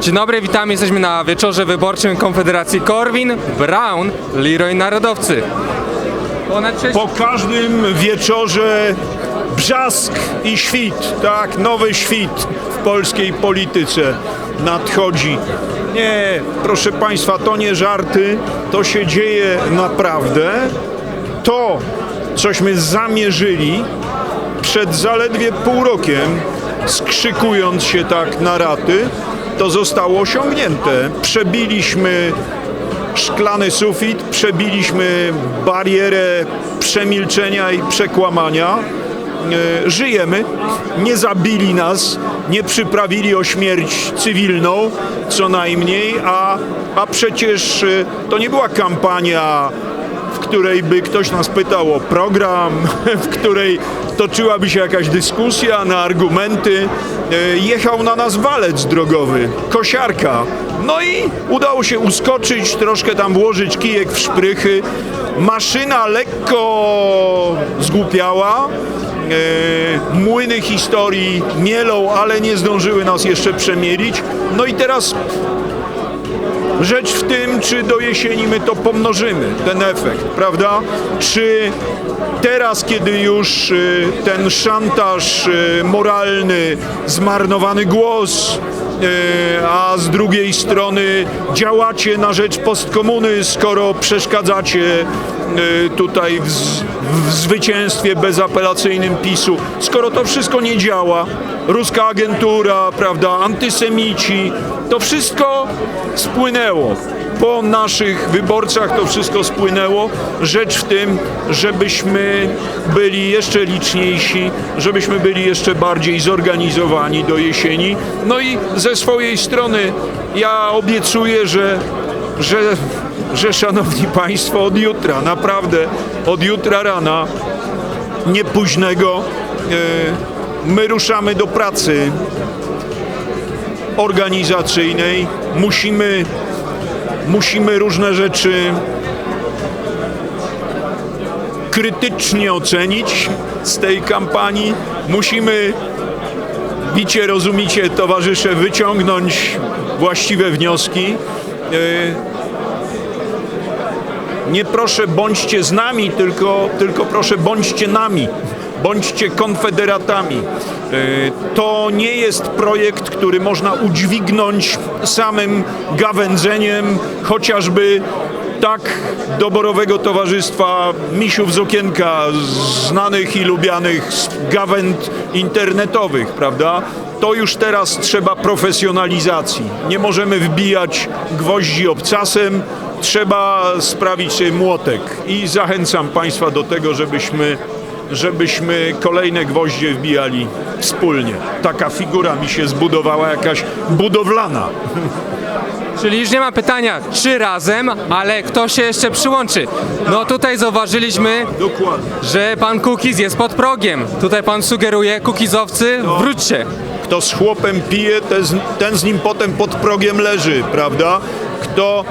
Dzień dobry, witamy. Jesteśmy na wieczorze wyborczym Konfederacji Korwin, Brown, Leroy Narodowcy. Ponad 6... Po każdym wieczorze brzask i świt, tak, nowy świt w polskiej polityce nadchodzi. Nie, proszę Państwa, to nie żarty, to się dzieje naprawdę. To, cośmy zamierzyli przed zaledwie pół rokiem, skrzykując się tak na raty, to zostało osiągnięte. Przebiliśmy szklany sufit, przebiliśmy barierę przemilczenia i przekłamania. E, Żyjemy, nie zabili nas, nie przyprawili o śmierć cywilną, co najmniej, a, a przecież e, to nie była kampania w której by ktoś nas pytał o program, w której toczyłaby się jakaś dyskusja na argumenty. E, Jechał na nas walec drogowy, kosiarka. No i udało się uskoczyć, troszkę tam włożyć kijek w szprychy. Maszyna lekko zgłupiała. E, Młyny historii mielą, ale nie zdążyły nas jeszcze przemielić. No i teraz Rzecz w tym, czy do jesieni my to pomnożymy, ten efekt, prawda? Czy teraz, kiedy już y, ten szantaż y, moralny, zmarnowany głos, y, a z drugiej strony działacie na rzecz postkomuny, skoro przeszkadzacie tutaj w, w zwycięstwie bezapelacyjnym PiSu, skoro to wszystko nie działa, ruska agentura, prawda, antysemici, to wszystko spłynęło. Po naszych wyborcach to wszystko spłynęło. Rzecz w tym, żebyśmy byli jeszcze liczniejsi, żebyśmy byli jeszcze bardziej zorganizowani do jesieni. No i ze swojej strony ja obiecuję, że, że, że szanowni Państwo, od jutra, naprawdę od jutra rana, nie późnego, e, my ruszamy do pracy organizacyjnej. Musimy, musimy różne rzeczy krytycznie ocenić z tej kampanii. Musimy, wicie, rozumicie, towarzysze, wyciągnąć właściwe wnioski. Nie proszę bądźcie z nami, tylko, tylko proszę bądźcie nami. Bądźcie konfederatami. E, To nie jest projekt, który można udźwignąć samym gawędzeniem, chociażby tak doborowego towarzystwa misiów z okienka, znanych i lubianych z gawęd internetowych, prawda? To już teraz trzeba profesjonalizacji. Nie możemy wbijać gwoździ obcasem, trzeba sprawić młotek. I zachęcam Państwa do tego, żebyśmy, żebyśmy kolejne gwoździe wbijali wspólnie. Taka figura mi się zbudowała, jakaś budowlana. Czyli już nie ma pytania, czy razem, ale kto się jeszcze przyłączy. No tutaj zauważyliśmy, że pan Kukiz jest pod progiem. Tutaj pan sugeruje, Kukizowcy, wróćcie. Kto z chłopem pije, ten z, ten z nim potem pod progiem leży, prawda? Kto,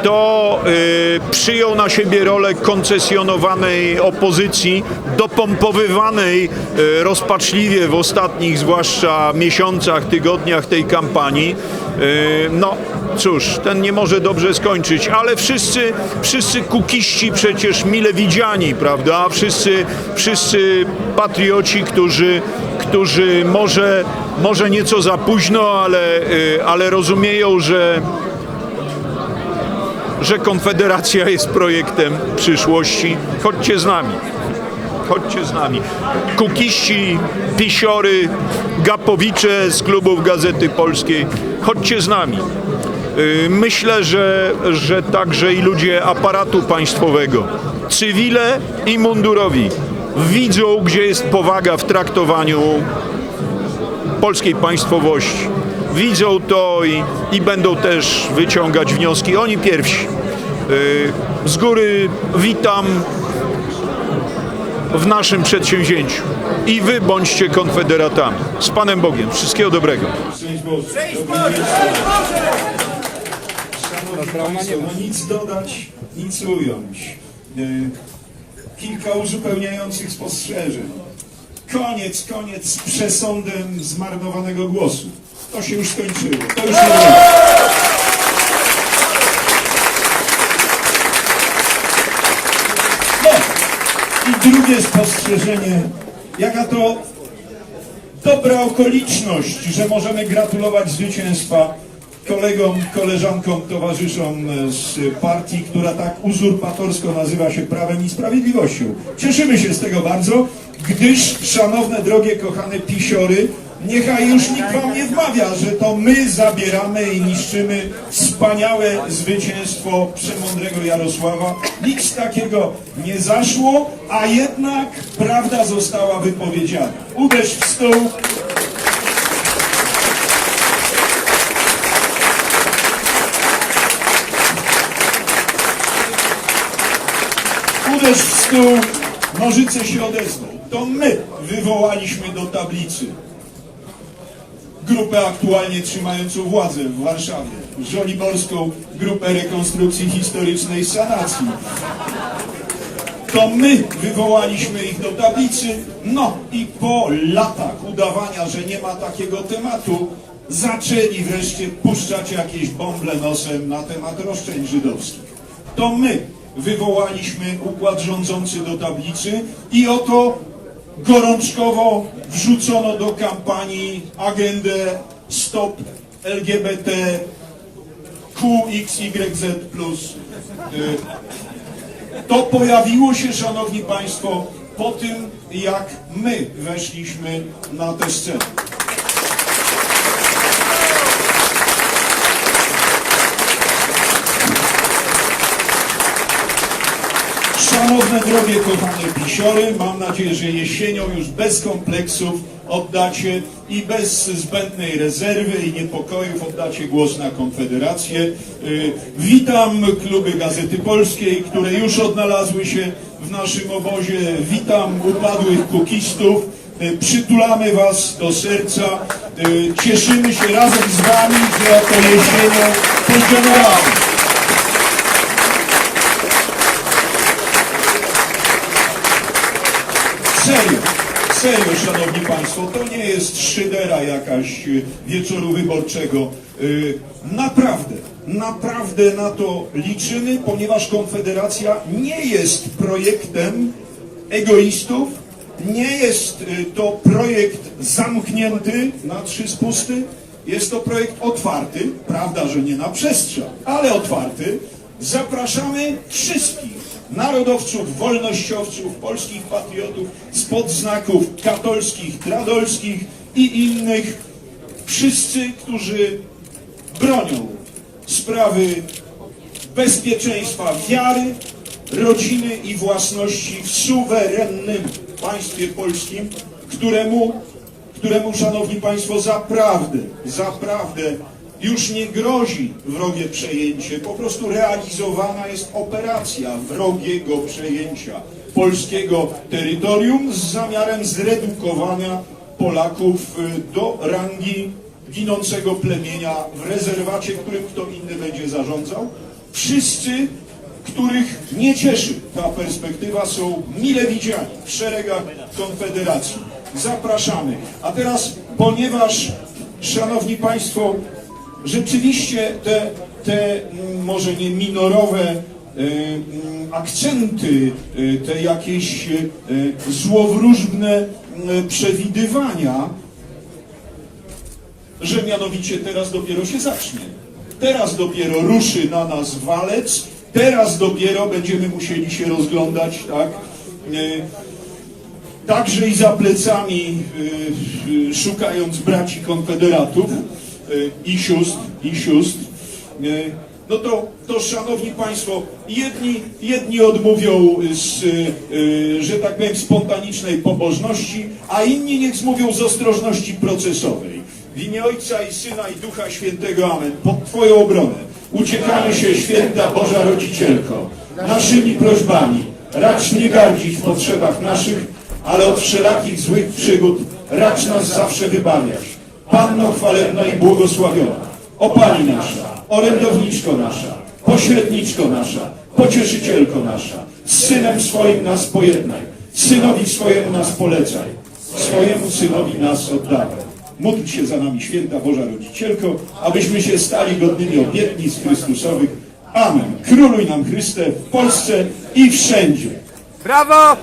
kto y, przyjął na siebie rolę koncesjonowanej opozycji, dopompowywanej y, rozpaczliwie w ostatnich, zwłaszcza miesiącach, tygodniach tej kampanii, y, no cóż, ten nie może dobrze skończyć, ale wszyscy, wszyscy kukiści przecież mile widziani, prawda? Wszyscy, wszyscy patrioci, którzy, którzy może, może nieco za późno, ale, ale rozumieją, że, że Konfederacja jest projektem przyszłości. Chodźcie z nami. Chodźcie z nami. Kukiści, pisiory, gapowicze z klubów Gazety Polskiej. Chodźcie z nami. Y, Myślę, że, że także i ludzie aparatu państwowego, cywile i mundurowi widzą, gdzie jest powaga w traktowaniu polskiej państwowości. Widzą to i, i będą też wyciągać wnioski. Oni pierwsi. Y, Z góry witam w naszym przedsięwzięciu. I wy bądźcie konfederatami. Z Panem Bogiem. Wszystkiego dobrego. Szczęść Boże. Nic dodać, nic ująć. Y, Kilka uzupełniających spostrzeżeń. Koniec, koniec z przesądem zmarnowanego głosu. To się już skończyło. To już nie. No i drugie spostrzeżenie, jaka to dobra okoliczność, że możemy gratulować zwycięstwa kolegom, koleżankom, towarzyszom z partii, która tak uzurpatorsko nazywa się Prawem i Sprawiedliwością. Cieszymy się z tego bardzo, gdyż, szanowne, drogie, kochane pisiory, niechaj już nikt wam nie wmawia, że to my zabieramy i niszczymy wspaniałe zwycięstwo przemądrego Jarosława. Nic takiego nie zaszło, a jednak prawda została wypowiedziana. Uderz w stół, Uderz w stół, nożyce się odezwą. To my wywołaliśmy do tablicy grupę aktualnie trzymającą władzę w Warszawie, Żoliborską Grupę Rekonstrukcji Historycznej Sanacji. To my wywołaliśmy ich do tablicy, no i po latach udawania, że nie ma takiego tematu, zaczęli wreszcie puszczać jakieś bąble nosem na temat roszczeń żydowskich. To my wywołaliśmy układ rządzący do tablicy i oto gorączkowo wrzucono do kampanii agendę Stop LGBT QXYZ+. Y, To pojawiło się, szanowni państwo, po tym, jak my weszliśmy na tę scenę. Szanowne drogie, kochane pisiory, mam nadzieję, że jesienią już bez kompleksów oddacie i bez zbędnej rezerwy i niepokojów oddacie głos na Konfederację. Y, Witam kluby Gazety Polskiej, które już odnalazły się w naszym obozie. Witam upadłych kukistów. Y, Przytulamy Was do serca. Y, Cieszymy się razem z Wami, że oto jesienią pożegnamy. Serio, serio, szanowni państwo, to nie jest szydera jakaś y, wieczoru wyborczego. Y, Naprawdę, naprawdę na to liczymy, ponieważ Konfederacja nie jest projektem egoistów, nie jest y, to projekt zamknięty na trzy spusty, jest to projekt otwarty, prawda, że nie na przestrzał, ale otwarty. Zapraszamy wszystkich narodowców, wolnościowców, polskich patriotów spod znaków katolskich, tradolskich i innych. Wszyscy, którzy bronią sprawy bezpieczeństwa wiary, rodziny i własności w suwerennym państwie polskim, któremu, któremu, szanowni państwo, zaprawdę, zaprawdę już nie grozi wrogie przejęcie, po prostu realizowana jest operacja wrogiego przejęcia polskiego terytorium z zamiarem zredukowania Polaków y, do rangi ginącego plemienia w rezerwacie, którym kto inny będzie zarządzał. Wszyscy, których nie cieszy ta perspektywa, są mile widziani w szeregach Konfederacji. Zapraszamy. A teraz, ponieważ, szanowni państwo, rzeczywiście te, te mm, może nie minorowe y, mm, akcenty, y, te jakieś złowróżbne y, przewidywania, że mianowicie teraz dopiero się zacznie. Teraz dopiero ruszy na nas walec, teraz dopiero będziemy musieli się rozglądać, tak? Także i za plecami, szukając braci konfederatów i sióstr, i sióstr. y, No to, to szanowni państwo, jedni, jedni odmówią z, y, że tak powiem, spontanicznej pobożności, a inni niech zmówią z ostrożności procesowej. W imię Ojca i Syna i Ducha Świętego, Amen. Pod Twoją obronę uciekamy się, święta Boża Rodzicielko, naszymi prośbami. Racz nie gardzić w potrzebach naszych, ale od wszelakich złych przygód racz nas zawsze wybawiać. Panno chwalebna i błogosławiona, o Pani nasza, orędowniczko nasza, pośredniczko nasza, pocieszycielko nasza, z Synem swoim nas pojednaj, Synowi swojemu nas polecaj, swojemu Synowi nas oddawaj. Módl się za nami, święta Boża Rodzicielko, abyśmy się stali godnymi obietnic Chrystusowych. Amen. Króluj nam Chryste w Polsce i wszędzie. Brawo!